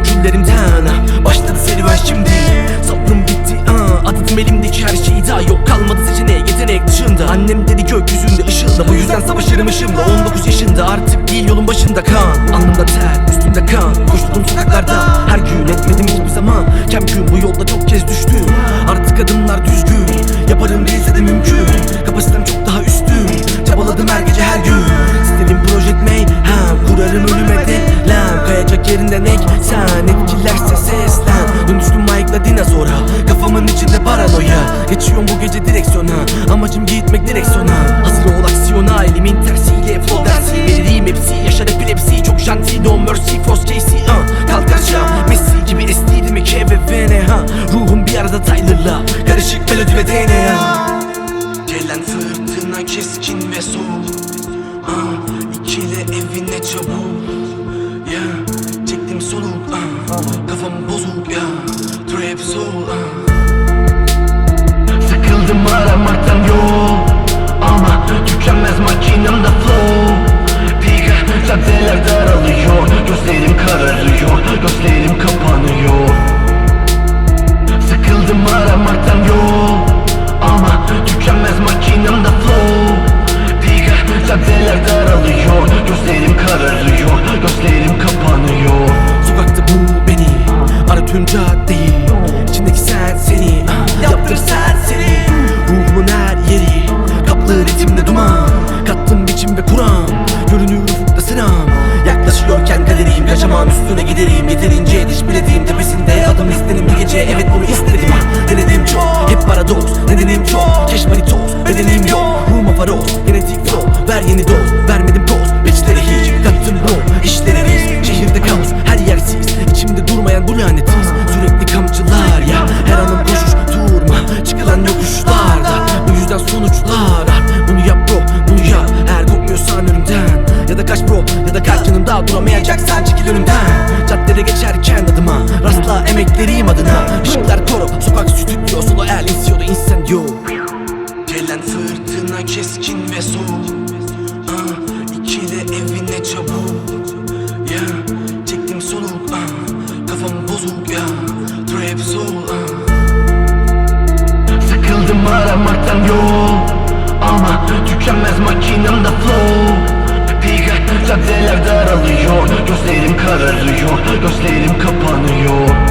Kopardım ah, Başladı serüven şimdi. Sabrım bitti ah, aa. Adadım elimdeki her şeyi daha yok. Kalmadı seçeneğe yetenek dışında. Annem dedi gökyüzünde ışılda Bu yüzden savaşırım ışımla 19 yaşında artık değil yolun başında kan. Alnımda ter üstümde kan. Koştum sokaklarda her gün etmedim hiçbir zaman. Kem gün bu yol yerinden ek sen Etkilerse seslen. Dönüştüm Mike'la dinozora. Kafamın içinde paranoya. Geçiyorum bu gece direksiyona. Amacım gitmek direksiyona. Hazır ol aksiyona. Elimin tersiyle flow dersi. Veririm hepsi. Yaşar epilepsi. Çok janti no mercy. Force Casey uh. Kalk Messi gibi estiydim K ve ha. Ruhum bir arada Tyler'la. Karışık melodi ve DNA Gelen fırtına keskin ve soğuk. Ah, İkile evine çabuk. Ya Gözlerim kapanıyor. Sıkıldım aramaktan yol Ama tükenmez makinemde flow. Piga caddeler daralıyor. Gözlerim kararıyor. Gözlerim kapanıyor. Sokakta bu beni Ara tüm caddeyi Kaderiyim Yaşamam üstüne giderim Yeterince diş bilediğim tepesinde Adım listenim bir gece Evet bunu istedim. Denedim çok Hep paradoks Nedenim çok Keşmanitos yanımda Duramayacaksan çekil önümden. Caddede geçerken adıma. Rastla emeklerim adına. Işıklar koro Sokak stüdyo Solo el insiyordu incendio Gelen fırtına keskin ve soğuk. Ah, İkile evine çabuk. Ya Çektim soluk ah, Kafam bozuk ya Trap soul ah. Sıkıldım aramaktan yol. Ama tükenmez Piga caddeler daralıyor Gözlerim kararıyor Gözlerim kapanıyor